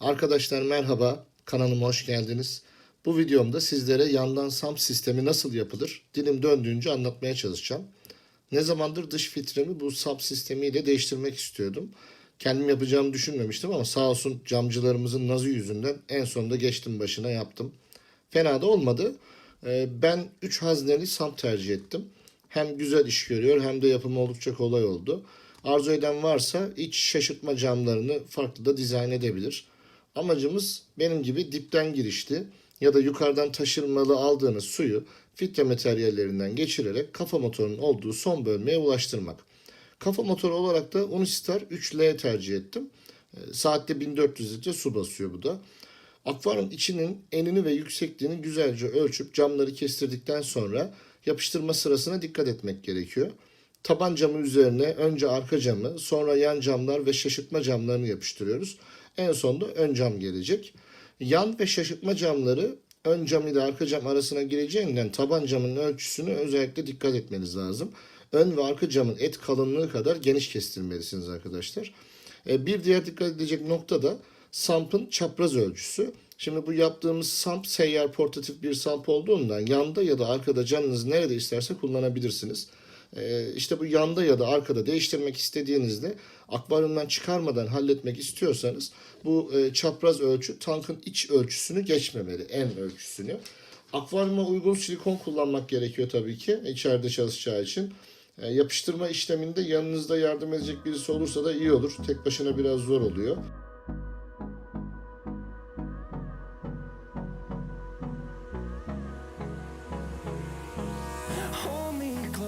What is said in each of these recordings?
Arkadaşlar merhaba, kanalıma hoş geldiniz. Bu videomda sizlere yandan SAM sistemi nasıl yapılır dilim döndüğünce anlatmaya çalışacağım. Ne zamandır dış filtremi bu SAM sistemiyle değiştirmek istiyordum. Kendim yapacağımı düşünmemiştim ama sağ olsun camcılarımızın nazı yüzünden en sonunda geçtim başına yaptım. Fena da olmadı. Ee, Ben 3 hazneli SAM tercih ettim. Hem güzel iş görüyor hem de yapımı oldukça kolay oldu. Arzu eden varsa iç şaşırtma camlarını farklı da dizayn edebilir. Amacımız benim gibi dipten girişli ya da yukarıdan taşırmalı aldığınız suyu filtre materyallerinden geçirerek kafa motorunun olduğu son bölmeye ulaştırmak. Kafa motoru olarak da Unistar 3L tercih ettim. Ee, Saatte 1400 litre su basıyor bu da. Akvaryum içinin enini ve yüksekliğini güzelce ölçüp camları kestirdikten sonra yapıştırma sırasına dikkat etmek gerekiyor. Taban camı üzerine önce arka camı, sonra yan camlar ve şaşırtma camlarını yapıştırıyoruz. En sonunda ön cam gelecek. Yan ve şaşırtma camları ön cam ile arka cam arasına gireceğinden taban camın ölçüsünü özellikle dikkat etmeniz lazım. Ön ve arka camın et kalınlığı kadar geniş kestirmelisiniz arkadaşlar. E, Bir diğer dikkat edilecek nokta da sampın çapraz ölçüsü. Şimdi bu yaptığımız samp seyyar portatif bir samp olduğundan yanda ya da arkada canınız nerede isterse kullanabilirsiniz. Ee, işte bu yanda ya da arkada değiştirmek istediğinizde akvaryumdan çıkarmadan halletmek istiyorsanız bu e, çapraz ölçü tankın iç ölçüsünü geçmemeli, en ölçüsünü. Akvaryuma uygun silikon kullanmak gerekiyor tabii ki içeride çalışacağı için. E, yapıştırma işleminde yanınızda yardım edecek birisi olursa da iyi olur. Tek başına biraz zor oluyor.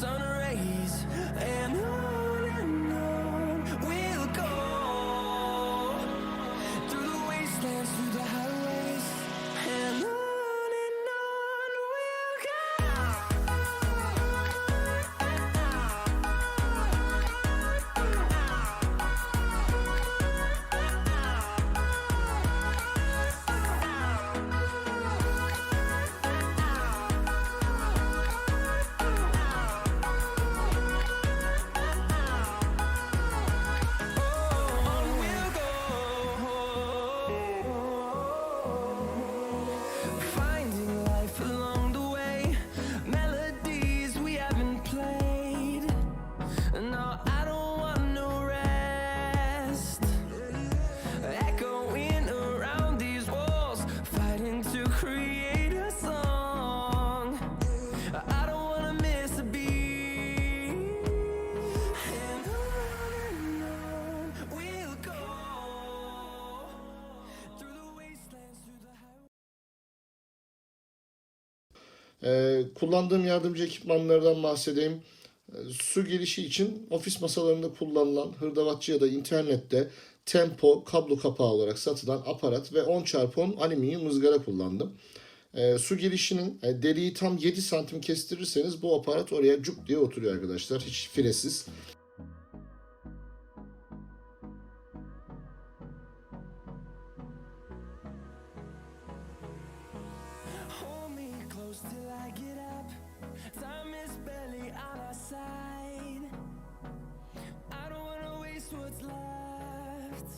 sun Ee, kullandığım yardımcı ekipmanlardan bahsedeyim. Ee, su girişi için ofis masalarında kullanılan hırdavatçı ya da internette tempo kablo kapağı olarak satılan aparat ve 10x10 alüminyum ızgara kullandım. Ee, su girişinin e, deliği tam 7 santim kestirirseniz bu aparat oraya cuk diye oturuyor arkadaşlar. Hiç firesiz.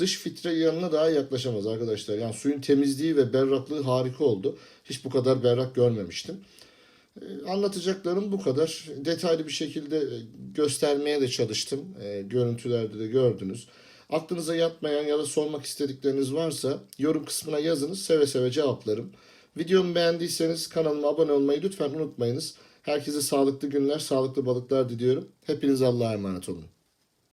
Dış filtre yanına daha yaklaşamaz arkadaşlar. Yani suyun temizliği ve berraklığı harika oldu. Hiç bu kadar berrak görmemiştim. Ee, Anlatacaklarım bu kadar. Detaylı bir şekilde e, göstermeye de çalıştım. Ee, Görüntülerde de gördünüz. Aklınıza yatmayan ya da sormak istedikleriniz varsa yorum kısmına yazınız. Seve seve cevaplarım. Videomu beğendiyseniz kanalıma abone olmayı lütfen unutmayınız. Herkese sağlıklı günler, sağlıklı balıklar diliyorum. Hepiniz Allah'a emanet olun.